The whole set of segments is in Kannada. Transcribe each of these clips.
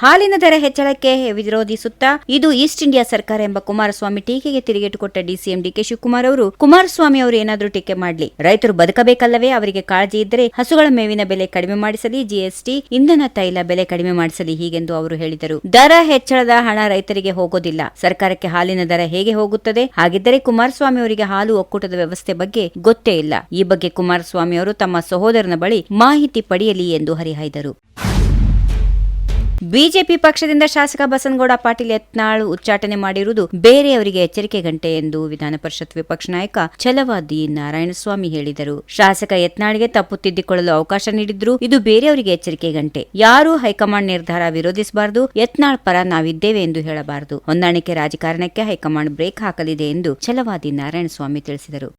ಹಾಲಿನ ದರ ಹೆಚ್ಚಳಕ್ಕೆ ವಿರೋಧಿಸುತ್ತಾ ಇದು ಈಸ್ಟ್ ಇಂಡಿಯಾ ಸರ್ಕಾರ ಎಂಬ ಕುಮಾರಸ್ವಾಮಿ ಟೀಕೆಗೆ ತಿರುಗೇಟು ಕೊಟ್ಟ ಡಿಸಿಎಂ ಡಿಕೆ ಶಿವಕುಮಾರ್ ಅವರು, ಕುಮಾರಸ್ವಾಮಿ ಅವರು ಏನಾದರೂ ಟೀಕೆ ಮಾಡಲಿ. ರೈತರು ಬದುಕಬೇಕಲ್ಲವೇ? ಅವರಿಗೆ ಕಾಳಜಿ ಇದ್ದರೆ ಹಸುಗಳ ಮೇವಿನ ಬೆಲೆ ಕಡಿಮೆ ಮಾಡಿಸಲಿ, ಜಿಎಸ್ಟಿ, ಇಂಧನ ತೈಲ ಬೆಲೆ ಕಡಿಮೆ ಮಾಡಿಸಲಿ ಹೀಗೆಂದು ಅವರು ಹೇಳಿದರು. ದರ ಹೆಚ್ಚಳದ ಹಣ ರೈತರಿಗೆ ಹೋಗೋದಿಲ್ಲ. ಸರ್ಕಾರಕ್ಕೆ ಹಾಲಿನ ದರ ಹೇಗೆ ಹೋಗುತ್ತದೆ? ಹಾಗಿದ್ದರೆ ಕುಮಾರಸ್ವಾಮಿ ಅವರಿಗೆ ಹಾಲು ಒಕ್ಕೂಟದ ವ್ಯವಸ್ಥೆ ಬಗ್ಗೆ ಗೊತ್ತೇ ಇಲ್ಲ. ಈ ಬಗ್ಗೆ ಕುಮಾರಸ್ವಾಮಿ ಅವರು ತಮ್ಮ ಸಹೋದರನ ಬಳಿ ಮಾಹಿತಿ ಪಡೆಯಲಿ ಎಂದು ಹರಿಹಾಯ್ದರು. ಬಿಜೆಪಿ ಪಕ್ಷದಿಂದ ಶಾಸಕ ಬಸನಗೌಡ ಪಾಟೀಲ್ ಯತ್ನಾಳ್ ಉಚ್ಚಾಟನೆ ಮಾಡಿರುವುದು ಬೇರೆಯವರಿಗೆ ಎಚ್ಚರಿಕೆ ಗಂಟೆ ಎಂದು ವಿಧಾನ ಪರಿಷತ್ ವಿಪಕ್ಷ ನಾಯಕ ಛಲವಾದಿ ನಾರಾಯಣಸ್ವಾಮಿ ಹೇಳಿದರು. ಶಾಸಕ ಯತ್ನಾಳ್ಗೆ ತಪ್ಪು ತಿದ್ದಿಕೊಳ್ಳಲು ಅವಕಾಶ ನೀಡಿದ್ರು ಇದು ಬೇರೆಯವರಿಗೆ ಎಚ್ಚರಿಕೆ ಗಂಟೆ ಯಾರೂ ಹೈಕಮಾಂಡ್ ನಿರ್ಧಾರ ವಿರೋಧಿಸಬಾರದು, ಯತ್ನಾಳ್ ಪರ ನಾವಿದ್ದೇವೆ ಎಂದು ಹೇಳಬಾರದು. ಹೊಂದಾಣಿಕೆ ರಾಜಕಾರಣಕ್ಕೆ ಹೈಕಮಾಂಡ್ ಬ್ರೇಕ್ ಹಾಕಲಿದೆ ಎಂದು ಛಲವಾದಿ ನಾರಾಯಣಸ್ವಾಮಿ ತಿಳಿಸಿದರು.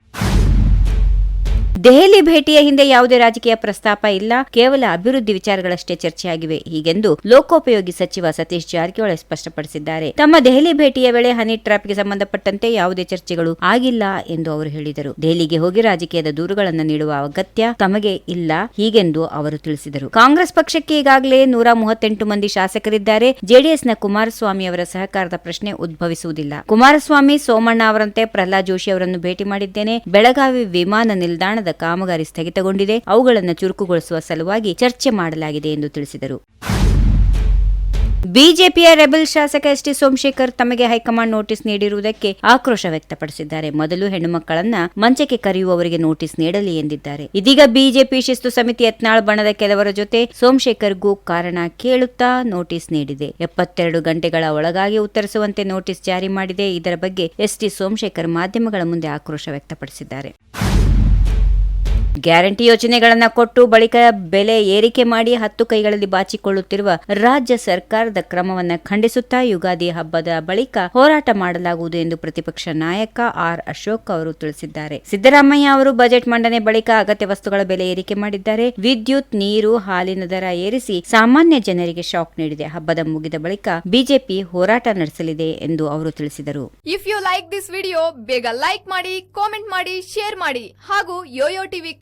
ದೆಹಲಿ ಭೇಟಿಯ ಹಿಂದೆ ಯಾವುದೇ ರಾಜಕೀಯ ಪ್ರಸ್ತಾಪ ಇಲ್ಲ. ಕೇವಲ ಅಭಿವೃದ್ಧಿ ವಿಚಾರಗಳಷ್ಟೇ ಚರ್ಚೆಯಾಗಿವೆ. ಹೀಗೆಂದು ಲೋಕೋಪಯೋಗಿ ಸಚಿವ ಸತೀಶ್ ಜಾರಕಿಹೊಳಿ ಸ್ಪಷ್ಟಪಡಿಸಿದ್ದಾರೆ. ತಮ್ಮ ದೆಹಲಿ ಭೇಟಿಯ ವೇಳೆ ಹನಿ ಟ್ರಾಪ್ಗೆ ಸಂಬಂಧಪಟ್ಟಂತೆ ಯಾವುದೇ ಚರ್ಚೆಗಳು ಆಗಿಲ್ಲ ಎಂದು ಅವರು ಹೇಳಿದರು. ದೆಹಲಿಗೆ ಹೋಗಿ ರಾಜಕೀಯದ ದೂರುಗಳನ್ನು ನೀಡುವ ಅಗತ್ಯ ತಮಗೆ ಇಲ್ಲ ಹೀಗೆಂದು ಅವರು ತಿಳಿಸಿದರು. ಕಾಂಗ್ರೆಸ್ ಪಕ್ಷಕ್ಕೆ ಈಗಾಗಲೇ ನೂರ ಮೂವತ್ತೆಂಟು ಮಂದಿ ಶಾಸಕರಿದ್ದಾರೆ. ಜೆಡಿಎಸ್ನ ಕುಮಾರಸ್ವಾಮಿ ಅವರ ಸಹಕಾರದ ಪ್ರಶ್ನೆ ಉದ್ಭವಿಸುವುದಿಲ್ಲ. ಕುಮಾರಸ್ವಾಮಿ ಸೋಮಣ್ಣ ಅವರಂತೆ ಪ್ರಹ್ಲಾದ್ ಜೋಶಿ ಅವರನ್ನು ಭೇಟಿ ಮಾಡಿದ್ದೇನೆ. ಬೆಳಗಾವಿ ವಿಮಾನ ನಿಲ್ದಾಣದ ಕಾಮಗಾರಿ ಸ್ಥಗಿತಗೊಂಡಿದೆ. ಅವುಗಳನ್ನು ಚುರುಕುಗೊಳಿಸುವ ಸಲುವಾಗಿ ಚರ್ಚೆ ಮಾಡಲಾಗಿದೆ ಎಂದು ತಿಳಿಸಿದರು. ಬಿಜೆಪಿಯ ರೆಬೆಲ್ ಶಾಸಕ ಎಸ್ ಟಿ ಸೋಮಶೇಖರ್ ತಮಗೆ ಹೈಕಮಾಂಡ್ ನೋಟಿಸ್ ನೀಡಿರುವುದಕ್ಕೆ ಆಕ್ರೋಶ ವ್ಯಕ್ತಪಡಿಸಿದ್ದಾರೆ. ಮೊದಲು ಹೆಣ್ಣು ಮಕ್ಕಳನ್ನ ಮಂಚಕ್ಕೆ ಕರೆಯುವವರಿಗೆ ನೋಟಿಸ್ ನೀಡಲಿ ಎಂದಿದ್ದಾರೆ. ಇದೀಗ ಬಿಜೆಪಿ ಶಿಸ್ತು ಸಮಿತಿ ಯತ್ನಾಳ್ ಬಣದ ಕೆಲವರ ಜೊತೆ ಸೋಮಶೇಖರ್ಗೂ ಕಾರಣ ಕೇಳುತ್ತಾ ನೋಟಿಸ್ ನೀಡಿದೆ. ಎಪ್ಪತ್ತೆರಡು ಗಂಟೆಗಳ ಒಳಗಾಗಿ ಉತ್ತರಿಸುವಂತೆ ನೋಟಿಸ್ ಜಾರಿ ಮಾಡಿದೆ. ಇದರ ಬಗ್ಗೆ ಎಸ್ ಟಿ ಸೋಮಶೇಖರ್ ಮಾಧ್ಯಮಗಳ ಮುಂದೆ ಆಕ್ರೋಶ ವ್ಯಕ್ತಪಡಿಸಿದ್ದಾರೆ. ಗ್ಯಾರಂಟಿ ಯೋಜನೆಗಳನ್ನ ಕೊಟ್ಟು ಬಳಿಕ ಬೆಲೆ ಏರಿಕೆ ಮಾಡಿ ಹತ್ತು ಕೈಗಳಲ್ಲಿ ಬಾಚಿಕೊಳ್ಳುತ್ತಿರುವ ರಾಜ್ಯ ಸರ್ಕಾರದ ಕ್ರಮವನ್ನ ಖಂಡಿಸುತ್ತಾ ಯುಗಾದಿ ಹಬ್ಬದ ಬಳಿಕ ಹೋರಾಟ ಮಾಡಲಾಗುವುದು ಎಂದು ಪ್ರತಿಪಕ್ಷ ನಾಯಕ ಆರ್ ಅಶೋಕ್ ಅವರು ತಿಳಿಸಿದ್ದಾರೆ. ಸಿದ್ದರಾಮಯ್ಯ ಅವರು ಬಜೆಟ್ ಮಂಡನೆ ಬಳಿಕ ಅಗತ್ಯ ವಸ್ತುಗಳ ಬೆಲೆ ಏರಿಕೆ ಮಾಡಿದ್ದಾರೆ. ವಿದ್ಯುತ್, ನೀರು, ಹಾಲಿನ ದರ ಏರಿಸಿ ಸಾಮಾನ್ಯ ಜನರಿಗೆ ಶಾಕ್ ನೀಡಿದೆ. ಹಬ್ಬದ ಮುಗಿದ ಬಳಿಕ ಬಿಜೆಪಿ ಹೋರಾಟ ನಡೆಸಲಿದೆ ಎಂದು ಅವರು ತಿಳಿಸಿದರು. If you like this video ಬೇಗ ಲೈಕ್ ಮಾಡಿ ಕಾಮೆಂಟ್ ಮಾಡಿ ಶೇರ್ ಮಾಡಿ ಹಾಗೂ ಯೋಯೋ ಟಿವಿ